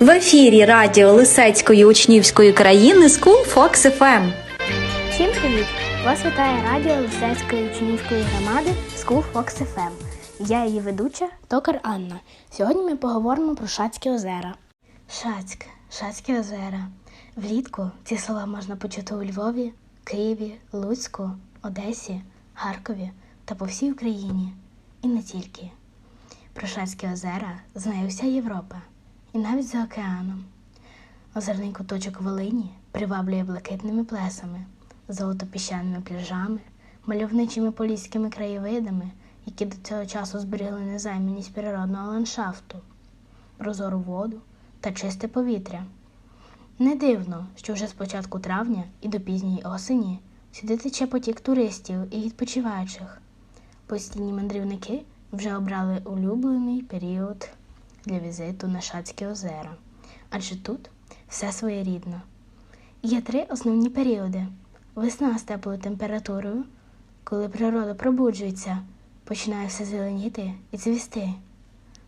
В ефірі радіо Лисецької учнівської країни School Fox FM. Всім привіт! Вас вітає радіо Лисецької учнівської громади School Fox FM. Я її ведуча Токар Анна. Сьогодні ми поговоримо про Шацькі озера. Шацьк, Шацькі озера. Влітку ці слова можна почути у Львові, Києві, Луцьку, Одесі, Харкові та по всій Україні. І не тільки. Про Шацькі озера знає вся Європа, і навіть за океаном. Озерний куточок Волині приваблює блакитними плесами, золотопіщаними пляжами, мальовничими поліськими краєвидами, які до цього часу зберігли незайманість природного ландшафту, прозору воду та чисте повітря. Не дивно, що вже з початку травня і до пізньої осені сюди тече потік туристів і відпочиваючих. Постійні мандрівники вже обрали улюблений період для візиту на Шацькі озера, адже тут все своєрідно. Є три основні періоди: весна з теплою температурою, коли природа пробуджується, починає все зеленіти і цвісти.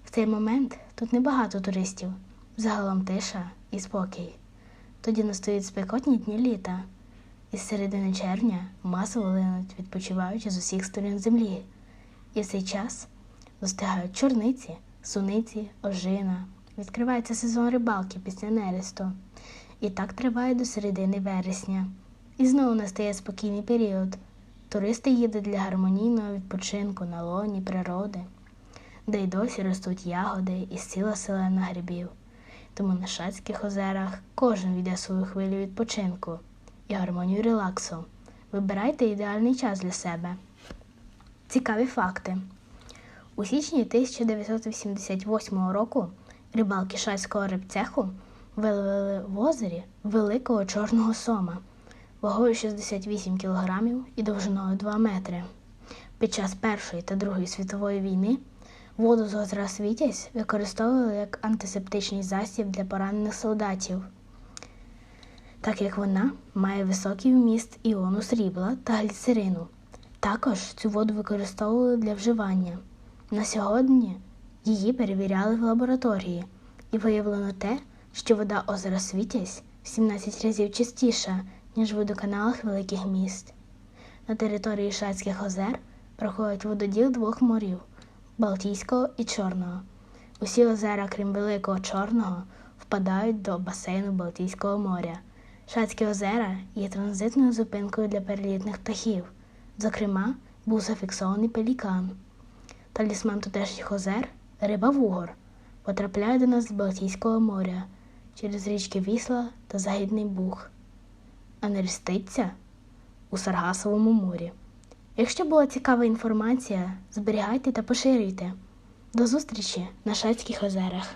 В цей момент тут небагато туристів, загалом тиша і спокій. Тоді настають спекотні дні літа, і з середини червня масово линуть відпочиваючи з усіх сторін землі. І в цей час достигають чорниці, суниці, ожина. Відкривається сезон рибалки після нересту. І так триває до середини вересня. І знову настає спокійний період. Туристи їдуть для гармонійного відпочинку на лоні природи, де й досі ростуть ягоди і ціла селена грибів. Тому на Шацьких озерах кожен віде свою хвилю відпочинку і гармонію релаксу. Вибирайте ідеальний час для себе. Цікаві факти. У січні 1988 року рибалки Шацького рибцеху виловили в озері великого чорного сома вагою 68 кг і довжиною 2 метри. Під час Першої та Другої світової війни воду з озера Світязь використовували як антисептичний засіб для поранених солдатів, так як вона має високий вміст іону срібла та гліцерину. Також цю воду використовували для вживання. На сьогодні її перевіряли в лабораторії і виявлено те, що вода озера Світязь в 17 разів чистіша, ніж в водоканалах великих міст. На території Шацьких озер проходить вододіл двох морів Балтійського і Чорного. Усі озера, крім Великого Чорного, впадають до басейну Балтійського моря. Шацькі озера є транзитною зупинкою для перелітних птахів. Зокрема, був зафіксований пелікан. Талісман тутешніх озер риба вугор потрапляє до нас з Балтійського моря через річки Вісла та Загідний Буг, а не ріститься у Саргасовому морі. Якщо була цікава інформація, зберігайте та поширюйте. До зустрічі на Шацьких озерах.